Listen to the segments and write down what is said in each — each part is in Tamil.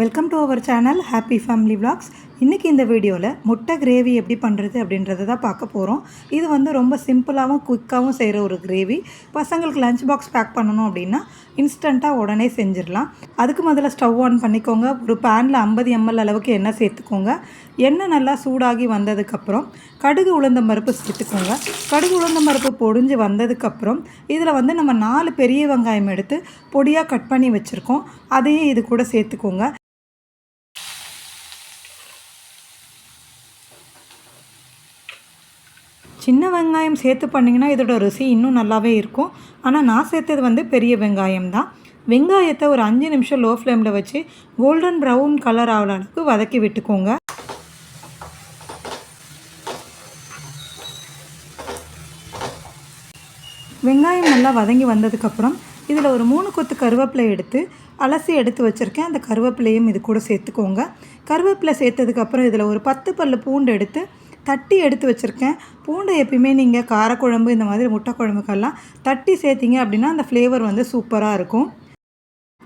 Welcome to our channel happy family vlogs இன்றைக்கி இந்த வீடியோவில் முட்டை கிரேவி எப்படி பண்ணுறது அப்படின்றத தான் பார்க்க போகிறோம் இது வந்து ரொம்ப சிம்பிளாகவும் குயிக்காகவும் செய்கிற ஒரு கிரேவி பசங்களுக்கு லஞ்ச் பாக்ஸ் பேக் பண்ணணும் அப்படின்னா இன்ஸ்டண்ட்டாக உடனே செஞ்சிடலாம். அதுக்கு முதல்ல ஸ்டவ் ஆன் பண்ணிக்கோங்க. ஒரு பேனில் ஐம்பது எம்எல் அளவுக்கு எண்ணெய் சேர்த்துக்கோங்க. எண்ணெய் நல்லா சூடாகி வந்ததுக்கப்புறம் கடுகு உளுந்தம் மருப்பு சேர்த்துக்கோங்க. கடுகு உளுந்த பருப்பு பொடிஞ்சு வந்ததுக்கப்புறம் இதில் வந்து நம்ம நாலு பெரிய வெங்காயம் எடுத்து பொடியாக கட் பண்ணி வச்சுருக்கோம். அதையும் இது கூட சேர்த்துக்கோங்க. சின்ன வெங்காயம் சேர்த்து பண்ணிங்கன்னா இதோட ருசி இன்னும் நல்லாவே இருக்கும். ஆனால் நான் சேர்த்தது வந்து பெரிய வெங்காயம் தான். வெங்காயத்தை ஒரு அஞ்சு நிமிஷம் லோ ஃப்ளேமில் வச்சு கோல்டன் ப்ரௌன் கலர் ஆகிற அளவுக்கு வதக்கி விட்டுக்கோங்க. வெங்காயம் நல்லா வதங்கி வந்ததுக்கப்புறம் இதில் ஒரு மூணு கொத்து கருவேப்பிலை எடுத்து அலசி எடுத்து வச்சுருக்கேன். அந்த கருவேப்பிலையும் இது கூட சேர்த்துக்கோங்க. கருவேப்பிலை சேர்த்ததுக்கப்புறம் இதில் ஒரு பத்து பல்லு பூண்டு எடுத்து தட்டி எடுத்து வச்சுருக்கேன். பூண்டை எப்பயுமே நீங்கள் காரக்குழம்பு இந்த மாதிரி முட்டை குழம்புக்கெல்லாம் தட்டி சேர்த்திங்க அப்படின்னா அந்த ஃப்ளேவர் வந்து சூப்பராக இருக்கும்.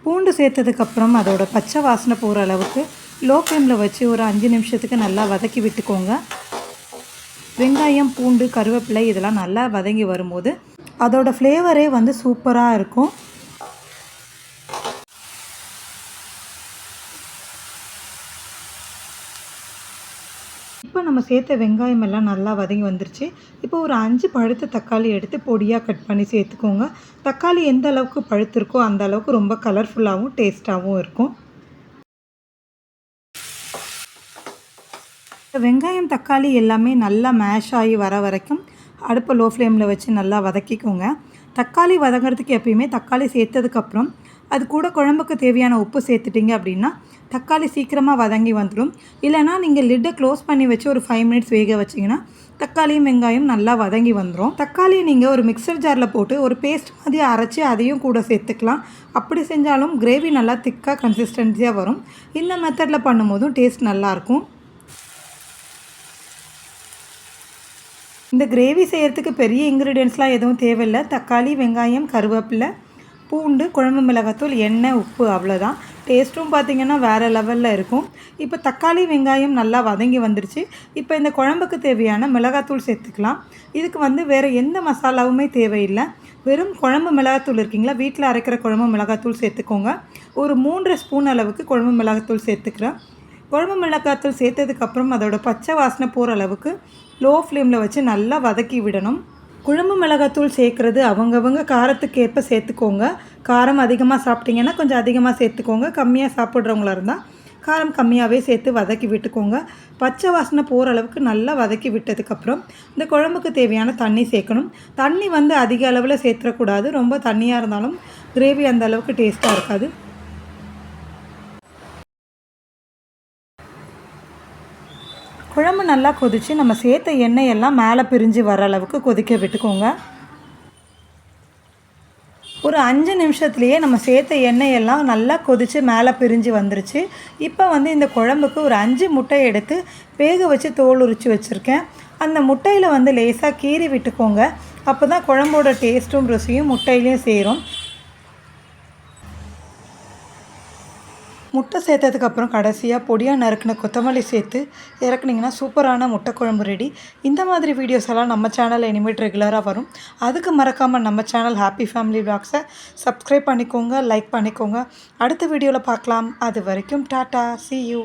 பூண்டு சேர்த்ததுக்கப்புறம் அதோட பச்சை வாசனை போகிற அளவுக்கு லோ ஃப்ளேமில் வச்சு ஒரு அஞ்சு நிமிஷத்துக்கு நல்லா வதக்கி விட்டுக்கோங்க. வெங்காயம் பூண்டு கருவேப்பிலை இதெல்லாம் நல்லா வதங்கி வரும்போது அதோடய ஃப்ளேவரே வந்து சூப்பராக இருக்கும். இப்போ நம்ம சேர்த்த வெங்காயம் எல்லாம் நல்லா வதங்கி வந்துருச்சு. இப்போ ஒரு அஞ்சு பழுத்த தக்காளி எடுத்து பொடியாக கட் பண்ணி சேர்த்துக்கோங்க. தக்காளி எந்த அளவுக்கு பழுத்திருக்கோ அந்த அளவுக்கு ரொம்ப கலர்ஃபுல்லாகவும் டேஸ்ட்டாகவும் இருக்கும். வெங்காயம் தக்காளி எல்லாமே நல்லா மேஷ் ஆகி வர வரைக்கும் அடுப்பை லோ ஃப்ளேமில் வச்சு நல்லா வதக்கிக்கோங்க. தக்காளி வதங்கிறதுக்கு எப்பயுமே தக்காளி சேர்த்ததுக்கப்புறம் அது கூட குழம்புக்கு தேவையான உப்பு சேர்த்துட்டிங்க அப்படின்னா தக்காளி சீக்கிரமாக வதங்கி வந்துடும் இல்லைனா நீங்கள் லிட்டை க்ளோஸ் பண்ணி வச்சு ஒரு ஃபைவ் மினிட்ஸ் வேக வச்சிங்கன்னா தக்காளியும் வெங்காயம் நல்லா வதங்கி வந்துடும் தக்காளியை நீங்கள் ஒரு மிக்சர் ஜாரில் போட்டு ஒரு பேஸ்ட் மாதிரி அரைச்சி அதையும் கூட சேர்த்துக்கலாம். அப்படி செஞ்சாலும் கிரேவி நல்லா திக்காக கன்சிஸ்டன்சியாக வரும். இந்த மெத்தடில் பண்ணும்போதும் டேஸ்ட் நல்லாயிருக்கும் இந்த கிரேவி செய்கிறதுக்கு பெரிய இன்க்ரீடியன்ஸ்லாம் எதுவும் தேவையில்லை. தக்காளி வெங்காயம் கருவேப்பிலை பூண்டு குழம்பு மிளகாத்தூள் எண்ணெய் உப்பு அவ்வளோதான் டேஸ்ட்டும் பார்த்திங்கன்னா வேறு லெவலில் இருக்கும். இப்போ தக்காளி வெங்காயம் நல்லா வதங்கி வந்துருச்சு. இப்போ இந்த குழம்புக்கு தேவையான மிளகாத்தூள் சேர்த்துக்கலாம். இதுக்கு வந்து வேறு எந்த மசாலாவுமே தேவையில்லை. வெறும் குழம்பு மிளகாத்தூள் இருக்கீங்களா? வீட்டில் அரைக்கிற குழம்பு மிளகாத்தூள் சேர்த்துக்கோங்க. ஒரு மூன்றரை ஸ்பூன் அளவுக்கு குழம்பு மிளகாத்தூள் சேர்த்துக்கிறேன். குழம்பு மிளகாத்தூள் சேர்த்ததுக்கப்புறம் அதோட பச்சை வாசனை போகிற அளவுக்கு லோ ஃப்ளேமில் வச்சு நல்லா வதக்கி விடணும். குழம்பு மிளகாத்தூள் சேர்க்குறது அவங்கவங்க காரத்துக்கு ஏற்ப சேர்த்துக்கோங்க. காரம் அதிகமாக சாப்பிட்டீங்கன்னா கொஞ்சம் அதிகமாக சேர்த்துக்கோங்க. கம்மியாக சாப்பிட்றவங்களா இருந்தால் காரம் கம்மியாகவே சேர்த்து வதக்கி விட்டுக்கோங்க. பச்சை வாசனை போகிற அளவுக்கு நல்லா வதக்கி விட்டதுக்கப்புறம் இந்த குழம்புக்கு தேவையான தண்ணி சேர்க்கணும். தண்ணி வந்து அதிக அளவில் சேர்த்துடக்கூடாது ரொம்ப தண்ணியாக இருந்தாலும் கிரேவி அந்த அளவுக்கு டேஸ்ட்டாக இருக்காது. குழம்பு நல்லா கொதித்து நம்ம சேர்த்த எண்ணெய் எல்லாம் மேலே பிரிஞ்சு வர அளவுக்கு கொதிக்க விட்டுக்கோங்க. ஒரு அஞ்சு நிமிஷத்துலேயே நம்ம சேர்த்த எண்ணெய் எல்லாம் நல்லா கொதித்து மேலே பிரிஞ்சு வந்துருச்சு. இப்போ வந்து இந்த குழம்புக்கு ஒரு அஞ்சு முட்டை எடுத்து வேக வச்சு தோல் உரித்து வச்சுருக்கேன். அந்த முட்டையில் வந்து லேசாக கீறி விட்டுக்கோங்க. அப்போ தான் குழம்போட டேஸ்ட்டும் ருசியும் முட்டையிலையும் சேரும். முட்டை சேர்த்ததுக்கப்புறம் கடைசியாக பொடியாக நறுக்கின கொத்தமல்லி சேர்த்து இறக்குனிங்கன்னா சூப்பரான முட்டை குழம்பு ரெடி இந்த மாதிரி வீடியோஸ் எல்லாம் நம்ம சேனலில் இனிமேட் ரெகுலராக வரும். அதுக்கு மறக்காமல் நம்ம சேனல் ஹாப்பி ஃபேமிலி பிளாக்ஸை சப்ஸ்கிரைப் பண்ணிக்கோங்க லைக் பண்ணிக்கோங்க. அடுத்த வீடியோவில் பார்க்கலாம். அது வரைக்கும் டாட்டா சி யூ